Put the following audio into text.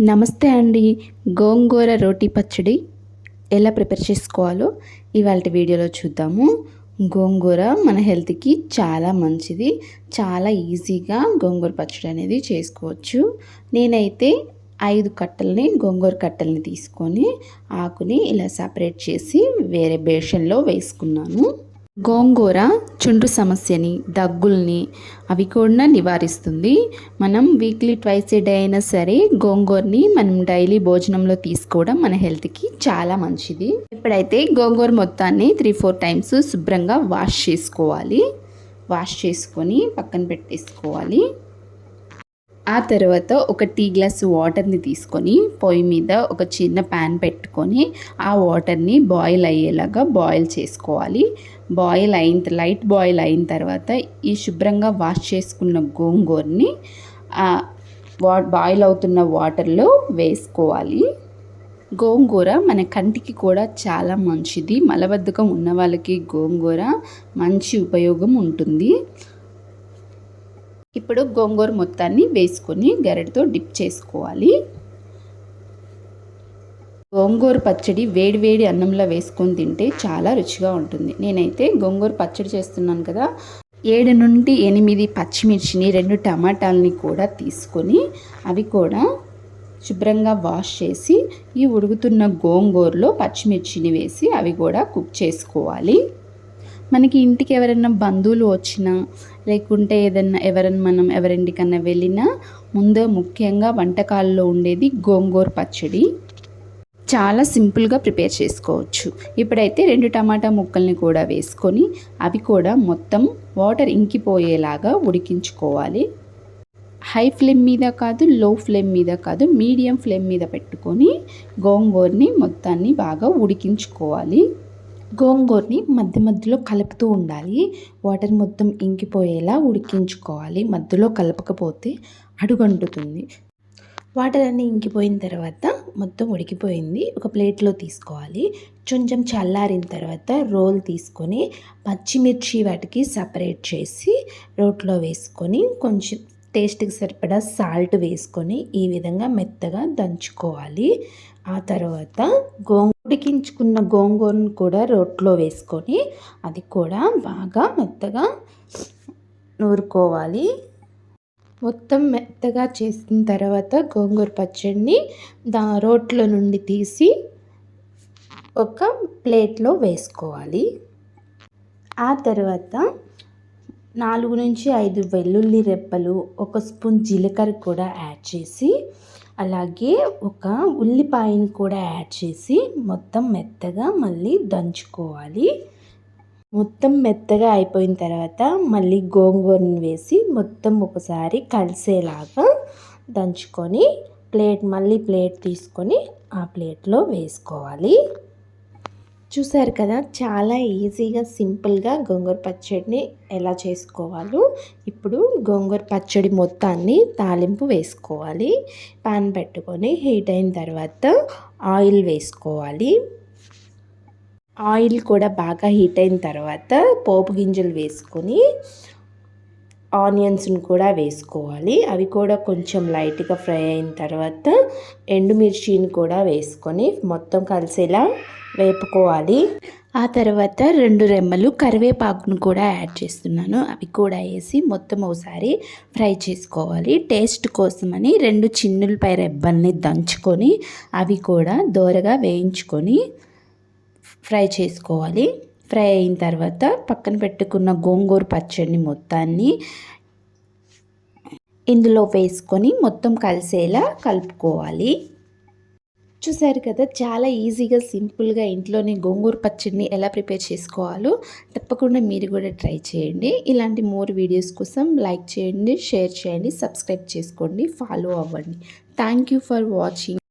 నమస్తే అండి. గోంగూర రోటీ పచ్చడి ఎలా ప్రిపేర్ చేసుకోవాలో ఇవాళ వీడియోలో చూద్దాము. గోంగూర మన హెల్త్కి చాలా మంచిది. చాలా ఈజీగా గోంగూర పచ్చడి అనేది చేసుకోవచ్చు. నేనైతే ఐదు కట్టల్ని గోంగూర కట్టల్ని తీసుకొని ఆకుని ఇలా సపరేట్ చేసి వేరే బేషన్లో వేసుకున్నాను. గోంగూర చుండ్రు సమస్యని దగ్గుల్ని అవి కూడా నివారిస్తుంది. మనం వీక్లీ ట్వైస్ ఏ డే అయినా సరే గోంగూరని మనం డైలీ భోజనంలో తీసుకోవడం మన హెల్త్కి చాలా మంచిది. ఇప్పుడైతే గోంగూర మొత్తాన్ని త్రీ ఫోర్ టైమ్స్ శుభ్రంగా వాష్ చేసుకోవాలి. వాష్ చేసుకొని పక్కన పెట్టేసుకోవాలి. ఆ తర్వాత ఒక టీ గ్లాస్ వాటర్ని తీసుకొని పొయ్యి మీద ఒక చిన్న ప్యాన్ పెట్టుకొని ఆ వాటర్ని బాయిల్ అయ్యేలాగా బాయిల్ చేసుకోవాలి. బాయిల్ అయిన లైట్ బాయిల్ అయిన తర్వాత ఈ శుభ్రంగా వాష్ చేసుకున్న గోంగూరని వా బాయిల్ అవుతున్న వాటర్లో వేసుకోవాలి. గోంగూర మన కంటికి కూడా చాలా మంచిది. మలబద్ధకం ఉన్న వాళ్ళకి గోంగూర మంచి ఉపయోగం ఉంటుంది. ఇప్పుడు గోంగూర మొత్తాన్ని వేసుకొని గరెడతో డిప్ చేసుకోవాలి. గోంగూర పచ్చడి వేడి వేడి అన్నంలో వేసుకొని తింటే చాలా రుచిగా ఉంటుంది. నేనైతే గోంగూర పచ్చడి చేస్తున్నాను కదా ఏడు నుండి ఎనిమిది పచ్చిమిర్చిని రెండు టమాటాలని కూడా తీసుకొని అవి కూడా శుభ్రంగా వాష్ చేసి ఈ ఉడుకుతున్న గోంగూరలో పచ్చిమిర్చిని వేసి అవి కూడా కుక్ చేసుకోవాలి. మనకి ఇంటికి ఎవరైనా బంధువులు వచ్చినా లేకుంటే ఏదన్నా ఎవరైనా మనం ఎవరింటికన్నా వెళ్ళినా ముందు ముఖ్యంగా వంటకాల్లో ఉండేది గోంగూర పచ్చడి. చాలా సింపుల్గా ప్రిపేర్ చేసుకోవచ్చు. ఇప్పుడైతే రెండు టమాటా ముక్కల్ని కూడా వేసుకొని అవి కూడా మొత్తం వాటర్ ఇంకిపోయేలాగా ఉడికించుకోవాలి. హై ఫ్లేమ్ మీద కాదు లో ఫ్లేమ్ మీద కాదు మీడియం ఫ్లేమ్ మీద పెట్టుకొని గోంగూరని మొత్తాన్ని బాగా ఉడికించుకోవాలి. గోంగూరని మధ్య మధ్యలో కలుపుతూ ఉండాలి. వాటర్ మొత్తం ఇంకిపోయేలా ఉడికించుకోవాలి. మధ్యలో కలపకపోతే అడుగంటుతుంది. వాటర్ అన్నీ ఇంకిపోయిన తర్వాత మొత్తం ఉడికిపోయింది. ఒక ప్లేట్లో తీసుకోవాలి. కొంచెం చల్లారిన తర్వాత రోల్ తీసుకొని పచ్చిమిర్చి వాటికి సపరేట్ చేసి రోట్లో వేసుకొని కొంచెం టేస్ట్కి సరిపడా సాల్ట్ వేసుకొని ఈ విధంగా మెత్తగా దంచుకోవాలి. ఆ తర్వాత గోంగూర ఉడికించుకున్న గోంగూరను కూడా రోట్లో వేసుకొని అది కూడా బాగా మెత్తగా నూరుకోవాలి. మొత్తం మెత్తగా చేసిన తర్వాత గోంగూర పచ్చడిని దా రోట్లో నుండి తీసి ఒక ప్లేట్లో వేసుకోవాలి. ఆ తర్వాత నాలుగు నుంచి ఐదు వెల్లుల్లి రెప్పలు ఒక స్పూన్ జీలకర్ర కూడా యాడ్ చేసి అలాగే ఒక ఉల్లిపాయని కూడా యాడ్ చేసి మొత్తం మెత్తగా మళ్ళీ దంచుకోవాలి. మొత్తం మెత్తగా అయిపోయిన తర్వాత మళ్ళీ గోంగూరను వేసి మొత్తం ఒకసారి కలిసేలాగా దంచుకొని ప్లేట్ మళ్ళీ ప్లేట్ తీసుకొని ఆ ప్లేట్లో వేసుకోవాలి. చూసారు కదా చాలా ఈజీగా సింపుల్గా గోంగూర పచ్చడిని ఎలా చేసుకోవాలో. ఇప్పుడు గోంగూర పచ్చడి మొత్తాన్ని తాలింపు వేసుకోవాలి. పాన్ పెట్టుకొని హీట్ అయిన తర్వాత ఆయిల్ వేసుకోవాలి. ఆయిల్ కూడా బాగా హీట్ అయిన తర్వాత పోపు గింజలు వేసుకొని ఆనియన్స్ని కూడా వేసుకోవాలి. అవి కూడా కొంచెం లైట్గా ఫ్రై అయిన తర్వాత ఎండుమిర్చిని కూడా వేసుకొని మొత్తం కలిసేలా వేపుకోవాలి. ఆ తర్వాత రెండు రెమ్మలు కరివేపాకును కూడా యాడ్ చేస్తున్నాను. అవి కూడా వేసి మొత్తం ఒకసారి ఫ్రై చేసుకోవాలి. టేస్ట్ కోసమని రెండు చిన్నులపై రెబ్బల్ని దంచుకొని అవి కూడా దోరగా వేయించుకొని ఫ్రై చేసుకోవాలి. ఫ్రై అయిన తర్వాత పక్కన పెట్టుకున్న గోంగూర పచ్చడిని మొత్తాన్ని ఇందులో వేసుకొని మొత్తం కలిసేలా కలుపుకోవాలి. చూసారు కదా చాలా ఈజీగా సింపుల్గా ఇంట్లోనే గోంగూర పచ్చడిని ఎలా ప్రిపేర్ చేసుకోవాలో తప్పకుండా మీరు కూడా ట్రై చేయండి. ఇలాంటి మోర్ వీడియోస్ కోసం లైక్ చేయండి షేర్ చేయండి సబ్స్క్రైబ్ చేసుకోండి ఫాలో అవ్వండి. Thank you for watching.